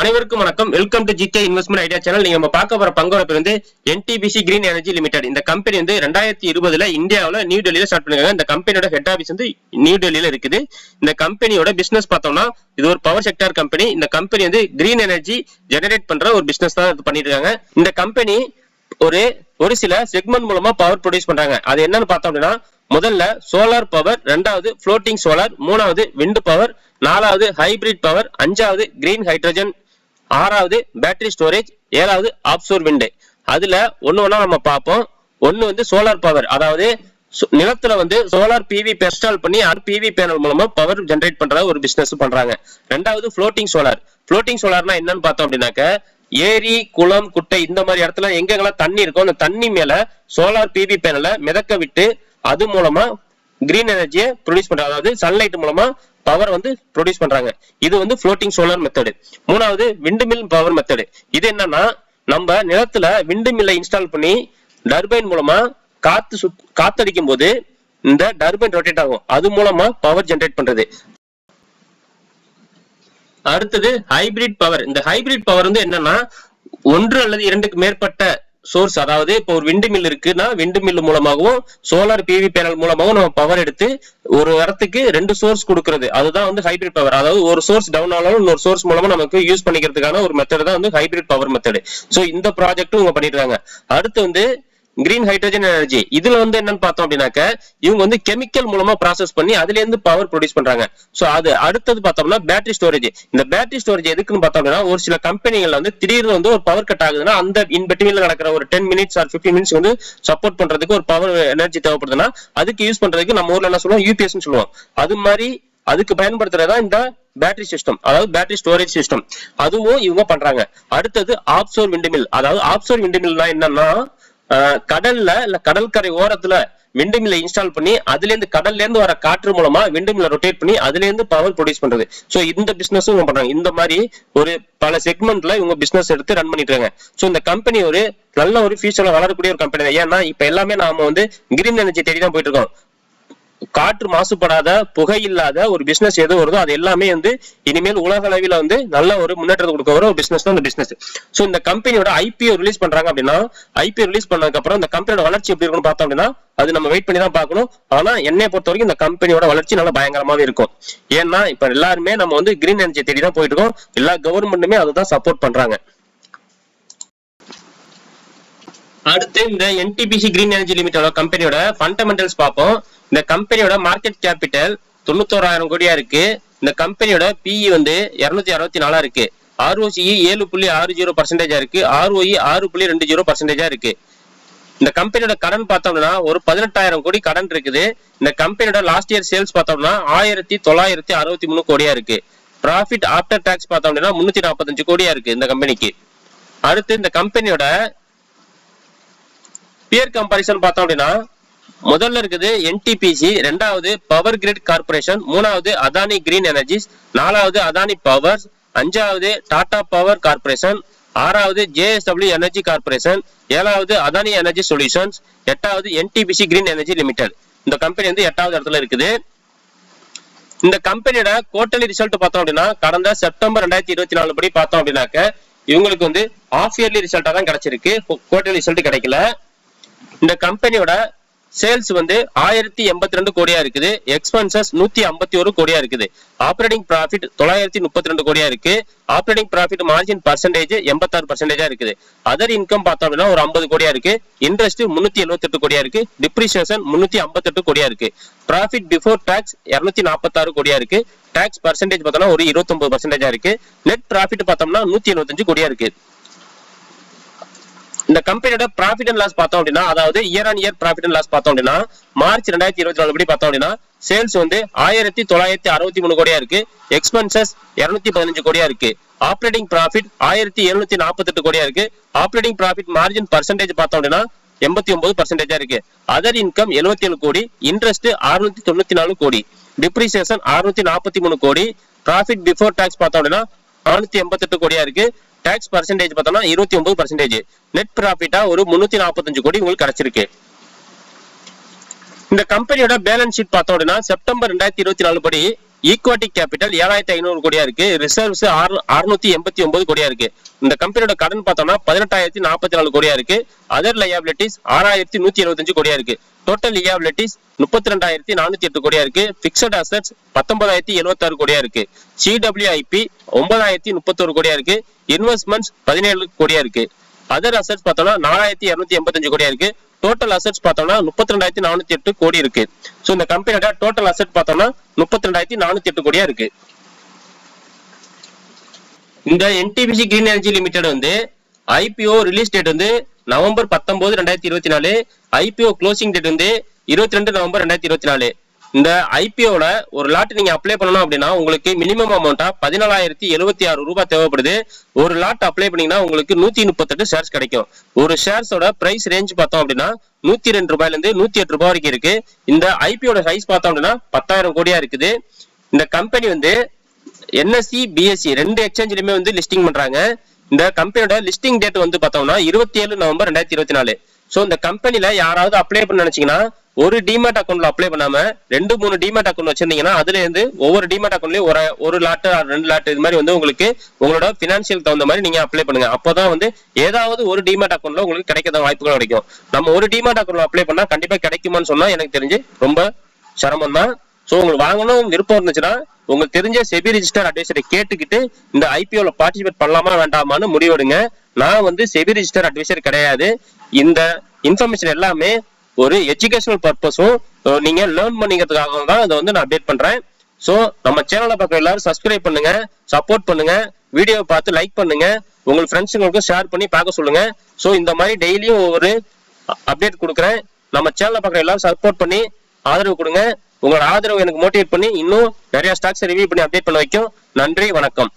அனைவருக்கும் வணக்கம். Welcome to GK investment idea channel நீங்க நம்ம பார்க்க போற பங்கோட பேர் வந்து என்டிபிசி கிரீன் எனர்ஜி லிமிடெட் இந்த கம்பெனி வந்து ரெண்டாயிரத்தி இருபதுல இந்தியாவில் நியூ டெல்லியில ஸ்டார்ட் பண்ணிருக்காங்க. இந்த கம்பெனியோட ஹெட் ஆபீஸ் வந்து நியூ டெல்லியில இருக்குது. இந்த கம்பெனியோட பிசினஸ் பார்த்தோம்னா இது ஒரு பவர் செக்டார் கம்பெனி இந்த கம்பெனி வந்து கிரீன் எனர்ஜி ஜெனரேட் பண்ற ஒரு பிசினஸ் தான் இது பண்ணிட்டு இருக்காங்க இந்த கம்பெனி ஒரு ஒரு சில செக்மெண்ட் மூலமா பவர் ப்ரொடியூஸ் பண்றாங்க. அது என்னன்னு பார்த்தோம் அப்படின்னா முதல்ல சோலார் பவர் ரெண்டாவது ஃப்ளோட்டிங் சோலார் மூணாவது விண்ட் பவர் நாலாவது ஹைபிரிட் பவர் அஞ்சாவது கிரீன் ஹைட்ரஜன் ஆறாவது பேட்டரி ஸ்டோரேஜ் ஏழாவது ஆப்சோர் விண்டு அதுல ஒன்று ஒன்றா நம்ம பார்ப்போம். ஒன்று வந்து சோலார் பவர் அதாவது சு- நிலத்துல வந்து சோலார் பிவி இன்ஸ்டால் பண்ணி அது பிவி பேனல் மூலமா பவர் ஜென்ரேட் பண்ற ஒரு பிசினஸ் பண்றாங்க. ரெண்டாவது ஃப்ளோட்டிங் சோலார் ஃப்ளோட்டிங் சோலார்னா என்னன்னு பார்த்தோம் அப்படின்னாக்க ஏரி குளம் குட்டை இந்த மாதிரி இடத்துல எங்கெங்கெல்லாம் தண்ணி இருக்கோ அந்த தண்ணி மேல சோலார் பிவி பேனலை மிதக்க விட்டு அது மூலமா கிரீன் எனர்ஜியை ப்ரொடியூஸ் பண்றாங்க அதாவது சன்லைட் மூலமா பவர் வந்து ப்ரொடியூஸ் பண்றாங்க. இது வந்து ஃப்ளோட்டிங் சோலார் மெத்தடு மூணாவது விண்டு மில் பவர் மெத்தடு இது என்னன்னா நம்ம நிலத்துல விண்டு மில்லை இன்ஸ்டால் பண்ணி டர்பைன் மூலமா காத்து சுத் காத்தடிக்கும் போது இந்த டர்பைன் ரொட்டேட் ஆகும். அது மூலமா பவர் ஜென்ரேட் பண்றது. அடுத்தது ஹைபிரிட் பவர் இந்த ஹைபிரிட் பவர் வந்து என்னன்னா ஒன்று அல்லது இரண்டுக்கு மேற்பட்ட சோர்ஸ் அதாவது இப்போ ஒரு விண்டு மில் இருக்குன்னா விண்டு மில் மூலமாகவும் சோலார் பிவி பேனல் மூலமாகவும் நம்ம பவர் எடுத்து ஒரு இடத்துக்கு ரெண்டு சோர்ஸ் கொடுக்கறது. அதுதான் வந்து ஹைபிரிட் பவர் அதாவது ஒரு சோர்ஸ் டவுன் ஆனாலும் இன்னொரு சோர்ஸ் மூலமா நமக்கு யூஸ் பண்ணிக்கிறதுக்கான ஒரு மெத்தட் தான் வந்து ஹைபிரிட் பவர் மெத்தட் ஸோ இந்த ப்ராஜெக்ட்டும் இவங்க பண்ணிடுறாங்க அடுத்து வந்து கிரீன் ஹைட்ரஜன் எனர்ஜி இதுல வந்து என்னன்னு பார்த்தோம் அப்படின்னாக்க இவங்க வந்து கெமிக்கல் மூலமா ப்ராசஸ் பண்ணி அதுல இருந்து பவர் ப்ரொடியூஸ் பண்றாங்க. சோ அது அடுத்தது பார்த்தோம்னா பேட்டரி ஸ்டோரேஜ் இந்த பேட்டரி ஸ்டோரேஜ் எதுக்குன்னு பார்த்தோம் அப்படின்னா ஒரு சில கம்பெனிகள் வந்து திடீர்னு வந்து ஒரு பவர் கட் ஆகுதுன்னா அந்த இன் பிட்வீன்ல நடக்கிற ஒரு டென் மினிட்ஸ் ஆர் 15 மினிட்ஸ் வந்து சப்போர்ட் பண்றதுக்கு ஒரு பவர் எனர்ஜி தேவைப்படுதுன்னா அதுக்கு யூஸ் பண்றதுக்கு நம்ம ஊர்ல என்ன சொல்லுவோம்? யூபிஎஸ் சொல்லுவோம். அது மாதிரி அதுக்கு பயன்படுத்துறதா இந்த பேட்டரி சிஸ்டம் அதாவது பேட்டரி ஸ்டோரேஜ் சிஸ்டம் அதுவும் இவங்க பண்றாங்க. அடுத்தது ஆப்சோர் விண்டுமில் அதாவது ஆப்சோர் விண்டுமில்னா என்னன்னா கடல்ல இல்ல கடற்கரை ஓரத்துல விண்டுமில்லை இன்ஸ்டால் பண்ணி அதுல இருந்து கடல்ல இருந்து வர காற்று மூலமா விண்டுமில்ல ரொட்டேட் பண்ணி அதுல இருந்து பவர் ப்ரொடியூஸ் பண்றது. சோ இந்த பிசினஸும் இவங்க பண்றாங்க. இந்த மாதிரி ஒரு பல செக்மெண்ட்ல இவங்க பிசினஸ் எடுத்து ரன் பண்ணிட்டு இருக்காங்க. சோ இந்த கம்பெனி ஒரு நல்ல ஒரு ஃபியூச்சர்ல வளரக்கூடிய ஒரு கம்பெனி தான். ஏன்னா இப்ப எல்லாமே நாம வந்து கிரீன் எனர்ஜி தேடி தான் போயிட்டு இருக்கோம். காற்று மாசுபடாத புகை இல்லாத ஒரு பிசினஸ் எது வருதோ அது எல்லாமே வந்து இனிமேல் உலக அளவில் வந்து நல்ல ஒரு முன்னேற்றத்தை கொடுக்க வர ஒரு பிசினஸ் தான் இந்த பிசினஸ் ஸோ இந்த கம்பெனியோட ஐபிஓ ரிலீஸ் பண்றாங்க அப்படின்னா ஐபிஓ ரிலீஸ் பண்ணதுக்கு அப்புறம் இந்த கம்பெனியோட வளர்ச்சி எப்படி இருக்கும்னு பார்த்தோம் அப்படின்னா அது நம்ம வெயிட் பண்ணி தான் பார்க்கணும். ஆனா என்னை பொறுத்த வரைக்கும் இந்த கம்பெனியோட வளர்ச்சி நல்லா பயங்கரமாவே இருக்கும். ஏன்னா இப்ப எல்லாருமே நம்ம வந்து கிரீன் எனர்ஜி தேடி தான் போயிட்டு இருக்கோம். எல்லா கவர்மெண்ட்டுமே அதுதான் சப்போர்ட் பண்றாங்க. அடுத்து இந்த என்டிபிசி கிரீன் எனர்ஜி லிமிட்டோட கம்பெனியோட ஃபண்டமெண்டல்ஸ் பார்ப்போம். இந்த கம்பெனியோட மார்க்கெட் கேபிட்டல் தொண்ணூத்தோராயிரம் கோடியா இருக்கு. இந்த கம்பெனியோட பிஇ வந்து இருநூத்தி அறுபத்தி நாலா இருக்கு. ஆர்ஓசிஇ ஏழு புள்ளி ஆறு ஜீரோ பர்சன்டேஜா இருக்கு. ஆர்ஓஇ ஆறு புள்ளி ரெண்டு ஜீரோ பர்சன்டேஜா இருக்கு. இந்த கம்பெனியோட கடன் பார்த்தோம்னா ஒரு பதினெட்டாயிரம் கோடி கடன் இருக்குது. இந்த கம்பெனியோட லாஸ்ட் இயர் சேல்ஸ் பார்த்தோம்னா ஆயிரத்தி தொள்ளாயிரத்தி அறுபத்தி மூணு கோடியா இருக்கு. ப்ராஃபிட் ஆஃப்டர் டாக்ஸ் பார்த்தோம் அப்படின்னா முன்னூத்தி நாற்பத்தஞ்சு கோடியா இருக்கு இந்த கம்பெனிக்கு அடுத்து இந்த கம்பெனியோட பியர் கம்பாரிசன் பார்த்தோம் அப்படின்னா முதல்ல இருக்குது என்டிபிசி ரெண்டாவது பவர் கிரிட் கார்பரேஷன் மூணாவது அதானி கிரீன் எனர்ஜிஸ் நாலாவது அதானி பவர்ஸ் அஞ்சாவது டாடா பவர் கார்பரேஷன் ஆறாவது ஜேஎஸ்டபிள்யூ எனர்ஜி கார்பரேஷன் ஏழாவது அதானி எனர்ஜி சொல்யூஷன்ஸ் எட்டாவது என்டிபிசி கிரீன் எனர்ஜி லிமிடெட் இந்த கம்பெனி வந்து எட்டாவது இடத்துல இருக்குது. இந்த கம்பெனியோட குவார்டர்லி ரிசல்ட் பார்த்தோம் அப்படின்னா கடந்த செப்டம்பர் ரெண்டாயிரத்தி இருபத்தி நாலு படி பார்த்தோம் அப்படின்னாக்க இவங்களுக்கு வந்து ஆஃப் இயர்லி ரிசல்ட்டா தான் கிடைச்சிருக்கு. குவார்டர்லி ரிசல்ட் கிடைக்கல. இந்த கம்பெனியோட சேல்ஸ் வந்து ஆயிரத்தி எண்பத்தி ரெண்டு கோடியா இருக்குது. எக்ஸ்பென்சஸ் நூத்தி ஐம்பத்தி ஒரு கோடியா இருக்குது. ஆப்ரேட்டிங் ப்ராஃபிட் தொள்ளாயிரத்தி முப்பத்தி ரெண்டு கோடியா இருக்கு. ஆப்ரேட்டிங் ப்ராஃபிட் மார்ஜின் பர்சன்டேஜ் எண்பத்தாறு பர்சன்டேஜா இருக்குது. அதர் இன்கம் பார்த்தோம் அப்படின்னா ஒரு ஐம்பது கோடியா இருக்கு. இன்ட்ரெஸ்ட் முன்னூத்தி எழுபத்தெட்டு கோடியா இருக்கு. டிப்ரிசியேஷன் முன்னூத்தி ஐம்பத்தெட்டு கோடியா இருக்கு. ப்ராஃபிட் பிஃபோர் டாக்ஸ் இருநூத்தி நாற்பத்தாறு கோடியா இருக்கு. டாக்ஸ் பர்சன்டேஜ் பார்த்தோம்னா ஒரு இருபத்தொன்பது பர்சன்டேஜா இருக்கு. நெட் ப்ராஃபிட் பார்த்தோம்னா நூத்தி எழுபத்தஞ்சு கோடியா இருக்கு. இந்த கம்பெனியோட ப்ராஃபிட் அண்ட் லாஸ் பார்த்தோம் அப்படின்னா அதாவது year on year profit and loss பார்த்தோம் அப்படின்னா மார்ச் ரெண்டாயிரத்தி இருபத்தி நாலு படி பார்த்தோம் அப்படின்னா சேல்ஸ் வந்து ஆயிரத்தி தொள்ளாயிரத்தி அறுபத்தி மூணு கோடியா இருக்கு. எக்ஸ்பென்சஸ் இருநூத்தி பதினஞ்சு கோடியா இருக்கு. ஆப்ரேட்டிங் ப்ராஃபிட் ஆயிரத்தி எழுநூத்தி நாற்பத்தெட்டு கோடியா இருக்கு. ஆப்ரேட்டிங் ப்ராஃபிட் மார்ஜின் பர்சன்டேஜ் பார்த்தோம் அப்படின்னா எண்பத்தி ஒன்பது பர்சன்டேஜா இருக்கு. அதர் இன்கம் எழுபத்தி ஏழு கோடி இன்ட்ரெஸ்ட் அறுநூத்தி தொண்ணூத்தி நாலு கோடி. டிப்ரிசியேஷன் அறுநூத்தி நாற்பத்தி மூணு கோடி. ப்ராஃபிட் பிஃபோர் டாக்ஸ் பார்த்தோம் அப்படின்னா நானூத்தி எண்பத்தெட்டு கோடியா இருக்கு. டாக்ஸ் பர்சன்டேஜ் பார்த்தோம்னா இருபத்தி ஒன்பது பர்சன்டேஜ் நெட் ப்ராஃபிட்டா ஒரு முன்னூத்தி நாற்பத்தஞ்சு கோடி உங்களுக்கு கிடைச்சிருக்கு. இந்த கம்பெனியோட பேலன்ஸ் ஷீட் பார்த்தோம் அப்படின்னா செப்டம்பர் ரெண்டாயிரத்தி இருபத்தி நாலு படி ஈக்வாட்டி கேபிட்டல் ஏழாயிரத்தி ஐநூறு கோடியா இருக்கு ரிசர்வ்ஸ் அறுநூத்தி எண்பத்தி ஒன்பது கோடியா இருக்கு இந்த கம்பெனியோட கடன் பார்த்தோம்னா பதினெட்டாயிரத்தி நாற்பத்தி நாலு கோடியா இருக்கு அதர் லயபிலிட்டிஸ் ஆறாயிரத்தி நூத்தி எழுபத்தஞ்சு கோடியா இருக்கு டோட்டல் லியாபிலிட்டிஸ் முப்பத்தி ரெண்டாயிரத்தி நானூத்தி எட்டு கோடியா இருக்கு பிக்சட் அசட்ஸ் பத்தொன்பதாயிரத்தி எழுபத்தாறு கோடியா இருக்கு சிடபிள்யூஐபி ஒன்பதாயிரத்தி முப்பத்தோரு கோடியா இருக்கு இன்வெஸ்ட்மெண்ட்ஸ் பதினேழு கோடியா இருக்கு அதர் அசட்ஸ் பார்த்தோம்னா நாலாயிரத்தி இருநூத்தி எண்பத்தஞ்சு கோடியா இருக்கு. டோட்டல் அசட்ஸ் பார்த்தோம்னா முப்பத்தி ரெண்டாயிரத்தி நானூத்தி எட்டு கோடி இருக்கு. ஸோ இந்த கம்பெனியோட டோட்டல் அசட் பார்த்தோம்னா முப்பத்தி ரெண்டாயிரத்தி நானூத்தி எட்டு கோடியா இருக்கு. இந்த என்டிபிசி கிரீன் எனர்ஜி லிமிடெட் வந்து ஐபிஓ ரிலீஸ் டேட் வந்து நவம்பர் பத்தொன்பது ரெண்டாயிரத்தி இருபத்தி நாலு. ஐபிஓ க்ளோசிங் டேட் வந்து இருபத்தி ரெண்டு நவம்பர் ரெண்டாயிரத்தி இருபத்தி நாலு. இந்த ஐபிஓல ஒரு லாட் நீங்க அப்ளை பண்ணணும் அப்படின்னா உங்களுக்கு மினிமம் அமௌண்டா பதினாலாயிரத்தி எழுபத்தி ஆறு ரூபாய் தேவைப்படுது. ஒரு லாட் அப்ளை பண்ணீங்கன்னா உங்களுக்கு நூத்தி முப்பத்தெட்டு ஷேர்ஸ் கிடைக்கும். ஒரு ஷேர்ஸோட பிரைஸ் ரேஞ்ச் பார்த்தோம் அப்படின்னா நூத்தி ரெண்டு ரூபாயில இருந்து நூத்தி எட்டு ரூபாய் வரைக்கும் இருக்கு. இந்த ஐபிஓட சைஸ் பார்த்தோம் அப்படின்னா பத்தாயிரம் கோடியா இருக்குது. இந்த கம்பெனி வந்து என்எஸ்சி பிஎஸ்சி ரெண்டு எக்ஸ்சேஞ்சிலுமே வந்து லிஸ்டிங் பண்றாங்க. இந்த கம்பெனியோட லிஸ்டிங் டேட் வந்து பார்த்தோம்னா இருபத்தி ஏழு நவம்பர் ரெண்டாயிரத்தி இருபத்தி நாலு. ஸோ இந்த கம்பெனில யாராவது அப்ளை பண்ண நினைச்சீங்கன்னா ஒரு டிமேட் அக்கௌண்ட்ல அப்ளை பண்ணாம ரெண்டு மூணு டிமேட் அக்கௌண்ட் வச்சிருந்தீங்கன்னா அதுல இருந்து ஒவ்வொரு டிமேட் அக்கௌண்ட்லயும் ஒரு ஒரு லாட்டு ரெண்டு லாட்டு இது மாதிரி வந்து உங்களுக்கு உங்களோட பினான்சியல் தகுந்த மாதிரி நீங்க அப்ளை பண்ணுங்க. அப்பதான் வந்து ஏதாவது ஒரு டிமேட் அக்கௌண்ட்ல உங்களுக்கு கிடைக்காத வாய்ப்புகள் கிடைக்கும். நம்ம ஒரு டிமேட் அக்கௌண்ட்ல அப்ளை பண்ணா கண்டிப்பா கிடைக்குமான்னு சொன்னா எனக்கு தெரிஞ்சு ரொம்ப சிரமம் தான் ஸோ உங்களுக்கு வாங்கணும் விருப்பம் இருந்துச்சுன்னா உங்களுக்கு தெரிஞ்ச செபி ரிஜிஸ்டர் அட்வைசரை கேட்டுக்கிட்டு இந்த ஐபிஓல பார்ட்டிசிபேட் பண்ணலாமா வேண்டாமான்னு முடிவெடுங்க. நான் வந்து செபி ரிஜிஸ்டர் அட்வைசர் கிடையாது. இந்த இன்ஃபர்மேஷன் எல்லாமே ஒரு எஜுகேஷனல் பர்பஸும் நீங்க லேர்ன் பண்ணிக்கிறதுக்காக தான் இதை வந்து நான் அப்டேட் பண்றேன். ஸோ நம்ம சேனலை பார்க்குற எல்லாரும் சப்ஸ்கிரைப் பண்ணுங்க சப்போர்ட் பண்ணுங்க வீடியோவை பார்த்து லைக் பண்ணுங்க உங்கள் ஃப்ரெண்ட்ஸுங்களுக்கும் ஷேர் பண்ணி பார்க்க சொல்லுங்க. ஸோ இந்த மாதிரி டெய்லியும் ஒவ்வொரு அப்டேட் கொடுக்குறேன். நம்ம சேனலை பார்க்குற எல்லாரும் சப்போர்ட் பண்ணி ஆதரவு கொடுங்க. உங்களோட ஆதரவு எனக்கு மோட்டிவேட் பண்ணி இன்னும் நிறைய ஸ்டாக்ஸ் ரிவியூ பண்ணி அப்டேட் பண்ண வைக்கும். நன்றி வணக்கம்.